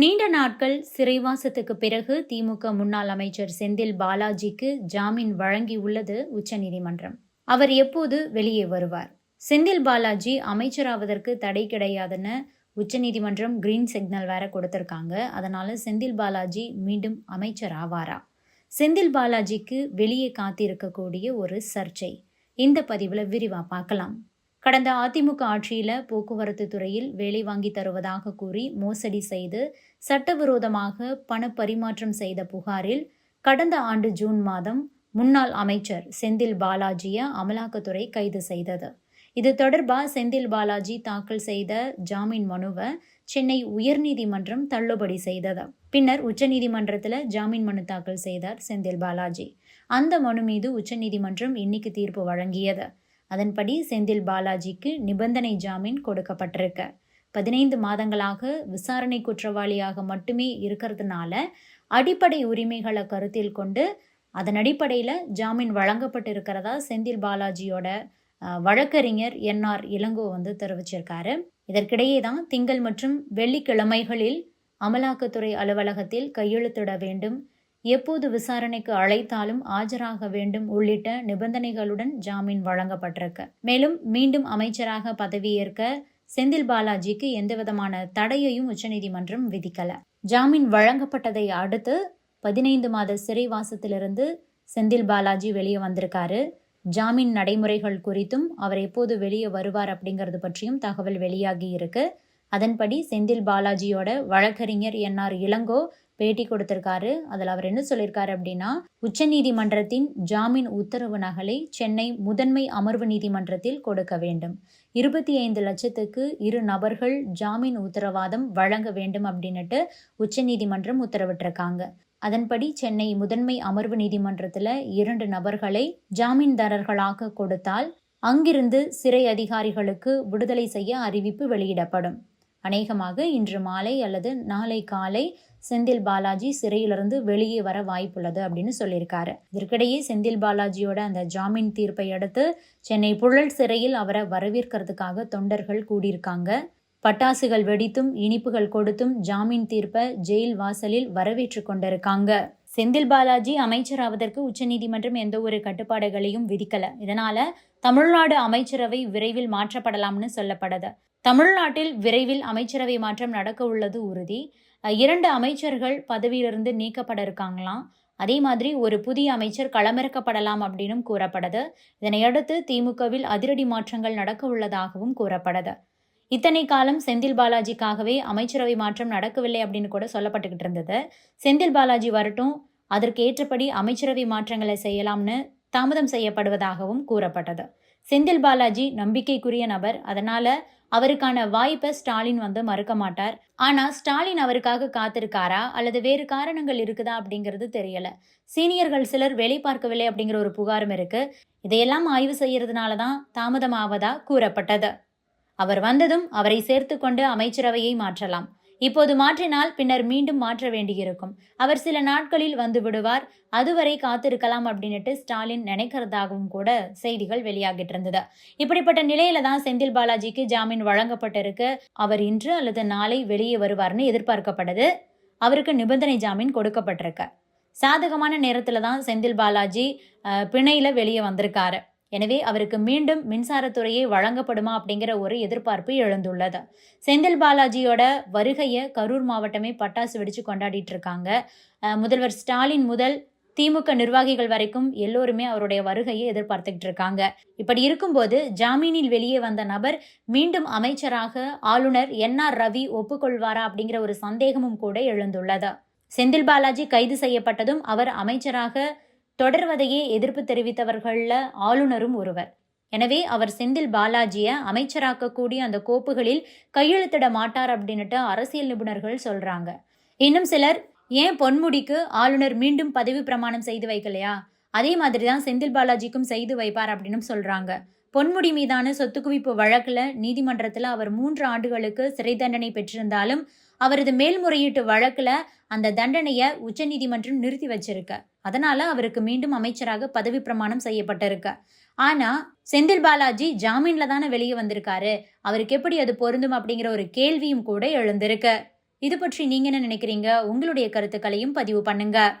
நீண்ட நாட்கள் சிறைவாசத்துக்கு பிறகு திமுக முன்னாள் அமைச்சர் செந்தில் பாலாஜிக்கு ஜாமீன் வழங்கியுள்ளது உச்சநீதிமன்றம். அவர் எப்போது வெளியே வருவார்? செந்தில் பாலாஜி அமைச்சராவதற்கு தடை கிடையாதுன்னு உச்சநீதிமன்றம் கிரீன் சிக்னல் வேற கொடுத்திருக்காங்க. அதனால செந்தில் பாலாஜி மீண்டும் அமைச்சர் ஆவாரா? செந்தில் பாலாஜிக்கு வெளியே காத்திருக்கக்கூடிய ஒரு சர்ச்சை. இந்த பதிவில் விரிவாக பார்க்கலாம். கடந்த அதிமுக ஆட்சியில் போக்குவரத்து துறையில் வேலை வாங்கி தருவதாக கூறி மோசடி செய்து சட்டவிரோதமாக பண பரிமாற்றம் செய்த புகாரில் கடந்த ஆண்டு ஜூன் மாதம் முன்னாள் அமைச்சர் செந்தில் பாலாஜியை அமலாக்கத்துறை கைது செய்தது. இது தொடர்பாக செந்தில் பாலாஜி தாக்கல் செய்த ஜாமீன் மனுவை சென்னை உயர்நீதிமன்றம் தள்ளுபடி செய்தது. பின்னர் உச்சநீதிமன்றத்தில் ஜாமீன் மனு தாக்கல் செய்தார் செந்தில் பாலாஜி. அந்த மனு மீது உச்சநீதிமன்றம் இன்னைக்கு தீர்ப்பு வழங்கியது. அதன்படி செந்தில் பாலாஜிக்கு நிபந்தனை ஜாமீன் கொடுக்கப்பட்டிருக்கு. பதினைந்து மாதங்களாக விசாரணை குற்றவாளியாக மட்டுமே இருக்கிறதுனால அடிப்படை உரிமைகளை கருத்தில் கொண்டு அதன் அடிப்படையில் ஜாமீன் வழங்கப்பட்டிருக்கிறதா செந்தில் பாலாஜியோட வழக்கறிஞர் என்ஆர் இளங்கோ வந்து தெரிவிச்சிருக்காரு. இதற்கிடையே தான் திங்கள் மற்றும் வெள்ளிக்கிழமைகளில் அமலாக்கத்துறை அலுவலகத்தில் கையெழுத்திட வேண்டும். எப்போது விசாரணைக்கு அழைத்தாலும் ஆஜராக வேண்டும் உள்ளிட்ட நிபந்தனைகளுடன் ஜாமீன் வழங்கப்பட்டிருக்கு. மேலும் மீண்டும் அமைச்சராக பதவியேற்க செந்தில் பாலாஜிக்கு எந்தவிதமான தடையையும் உச்சநீதிமன்றம் விதிக்கல. ஜாமீன் வழங்கப்பட்டதை அடுத்து பதினைந்து மாத சிறைவாசத்திலிருந்து செந்தில் பாலாஜி வெளியே வந்திருக்காரு. ஜாமீன் நடைமுறைகள் குறித்தும் அவர் எப்போது வெளியே வருவார் அப்படிங்கிறது பற்றியும் தகவல் வெளியாகி இருக்கு. அதன்படி செந்தில் பாலாஜியோட வழக்கறிஞர் என்ஆர் இளங்கோ பேட்டி கொடுத்திருக்காரு. அதில் அவர் என்ன சொல்லியிருக்காரு அப்படின்னா உச்சநீதிமன்றத்தின் ஜாமீன் உத்தரவு நகலை சென்னை முதன்மை அமர்வு நீதிமன்றத்தில் கொடுக்க வேண்டும். இருபத்தி ஐந்து லட்சத்துக்கு இரு நபர்கள் ஜாமீன் உத்தரவாதம் வழங்க வேண்டும் அப்படின்னுட்டு உச்சநீதிமன்றம் உத்தரவிட்டிருக்காங்க. அதன்படி சென்னை முதன்மை அமர்வு நீதிமன்றத்தில் இரண்டு நபர்களை ஜாமீன்தாரர்களாக கொடுத்தால் அங்கிருந்து சிறை அதிகாரிகளுக்கு விடுதலை செய்ய அறிவிப்பு வெளியிடப்படும். அநேகமாக இன்று மாலை அல்லது நாளை காலை செந்தில் பாலாஜி சிறையிலிருந்து வெளியே வர வாய்ப்புள்ளது அப்படின்னு சொல்லியிருக்காரு. இதற்கிடையே செந்தில் பாலாஜியோட அந்த ஜாமீன் தீர்ப்பை அடுத்து சென்னை புழல் சிறையில் அவரை வரவேற்கிறதுக்காக தொண்டர்கள் கூடியிருக்காங்க. பட்டாசுகள் வெடித்தும் இனிப்புகள் கொடுத்தும் ஜாமீன் தீர்ப்பை ஜெயில் வாசலில் வரவேற்று கொண்டிருக்காங்க. செந்தில் பாலாஜி அமைச்சராவதற்கு உச்சநீதிமன்றம் எந்த ஒரு கட்டுப்பாடுகளையும் விதிக்கல. இதனால தமிழ்நாடு அமைச்சரவை விரைவில் மாற்றப்படலாம்னு சொல்லப்படுது தமிழ்நாட்டில் விரைவில் அமைச்சரவை மாற்றம் நடக்க உள்ளது உறுதி. இரண்டு அமைச்சர்கள் பதவியிலிருந்து நீக்கப்பட இருக்காங்களாம். அதே மாதிரி ஒரு புதிய அமைச்சர் களமிறக்கப்படலாம் அப்படின்னும் கூறப்படுது இதனையடுத்து திமுகவில் அதிரடி மாற்றங்கள் நடக்க உள்ளதாகவும் கூறப்படுது இத்தனை காலம் செந்தில் பாலாஜிக்காகவே அமைச்சரவை மாற்றம் நடக்கவில்லை அப்படின்னு கூட சொல்லப்பட்டுக்கிட்டு இருந்தது. செந்தில் பாலாஜி வரட்டும் அதற்கு ஏற்றபடி அமைச்சரவை மாற்றங்களை செய்யலாம்னு தாமதம் செய்யப்படுவதாகவும் கூறப்பட்டது. செந்தில் பாலாஜி நம்பிக்கைக்குரிய நபர். அதனால அவருக்கான வாய்ப்பை ஸ்டாலின் வந்து மறுக்க மாட்டார். ஆனா ஸ்டாலின் அவருக்காக காத்திருக்காரா? அல்லது வேறு காரணங்கள் இருக்குதா அப்படிங்கிறது தெரியல. சீனியர்கள் சிலர் வேலை பார்க்கவில்லை அப்படிங்கிற ஒரு புகாரும் இருக்கு. இதையெல்லாம் ஆய்வு செய்யறதுனால தான் தாமதமாவதா கூறப்பட்டது. அவர் வந்ததும் அவரை சேர்த்து கொண்டு அமைச்சரவையை மாற்றலாம். இப்போது மாற்றினால் பின்னர் மீண்டும் மாற்ற வேண்டியிருக்கும். அவர் சில நாட்களில் வந்து விடுவார். அதுவரை காத்திருக்கலாம் அப்படின்னுட்டு ஸ்டாலின் நினைக்கிறதாகவும் கூட செய்திகள் வெளியாகிட்டு இருந்தது இப்படிப்பட்ட நிலையில தான் செந்தில் பாலாஜிக்கு ஜாமீன் வழங்கப்பட்டிருக்கு. அவர் இன்று அல்லது நாளை வெளியே வருவார்னு எதிர்பார்க்கப்பட்டது. அவருக்கு நிபந்தனை ஜாமீன் கொடுக்கப்பட்டிருக்கு. சாதகமான நேரத்தில் தான் செந்தில் பாலாஜி பிணையில் வெளியே வந்திருக்காரு. எனவே அவருக்கு மீண்டும் மின்சாரத்துறையே வழங்கப்படுமா அப்படிங்கிற ஒரு எதிர்பார்ப்பு எழுந்துள்ளது. செந்தில் பாலாஜியோட வருகையை கரூர் மாவட்டமே பட்டாசு வெடிச்சு கொண்டாடிட்டு இருக்காங்க. முதல்வர் ஸ்டாலின் முதல் திமுக நிர்வாகிகள் வரைக்கும் எல்லோருமே அவருடைய வருகையை எதிர்பார்த்துக்கிட்டு இருக்காங்க. இப்படி இருக்கும்போது ஜாமீனில் வெளியே வந்த நபர் மீண்டும் அமைச்சராக ஆளுநர் என் ஆர் ரவி ஒப்புக்கொள்வாரா அப்படிங்கிற ஒரு சந்தேகமும் கூட எழுந்துள்ளது. செந்தில் பாலாஜி கைது செய்யப்பட்டதும் அவர் அமைச்சராக தொடர்வதையே எதிர்ப்பு தெரிவித்தவர்களில் ஆளுநரும் ஒருவர். எனவே அவர் செந்தில் பாலாஜியை அமைச்சராக்கக்கூடிய அந்த கோப்புகளில் கையெழுத்திட மாட்டார் அப்படின்னுட்டு அரசியல் நிபுணர்கள் சொல்றாங்க. இன்னும் சிலர் ஏன் பொன்முடிக்கு ஆளுநர் மீண்டும் பதவி பிரமாணம் செய்து வைக்கலையா? அதே மாதிரி தான் செந்தில் பாலாஜிக்கும் செய்து வைப்பார் அப்படின்னு சொல்றாங்க. பொன்முடி மீதான சொத்து குவிப்பு வழக்கில் நீதிமன்றத்தில் அவர் மூன்று ஆண்டுகளுக்கு சிறை தண்டனை பெற்றிருந்தாலும் அவரது மேல்முறையீட்டு வழக்கில் அந்த தண்டனையை உச்சநீதிமன்றம் நிறுத்தி வச்சிருக்கு. அதனால அவருக்கு மீண்டும் அமைச்சராக பதவி பிரமாணம் செய்யப்பட்டிருக்கு. ஆனா செந்தில் பாலாஜி ஜாமீன்ல தானே வெளியே வந்திருக்காரு. அவருக்கு எப்படி அது பொருந்தும் அப்படிங்கிற ஒரு கேள்வியும் கூட எழுந்திருக்கு. இது பற்றி நீங்க என்ன நினைக்கிறீங்க? உங்களுடைய கருத்துக்களையும் பதிவு பண்ணுங்க.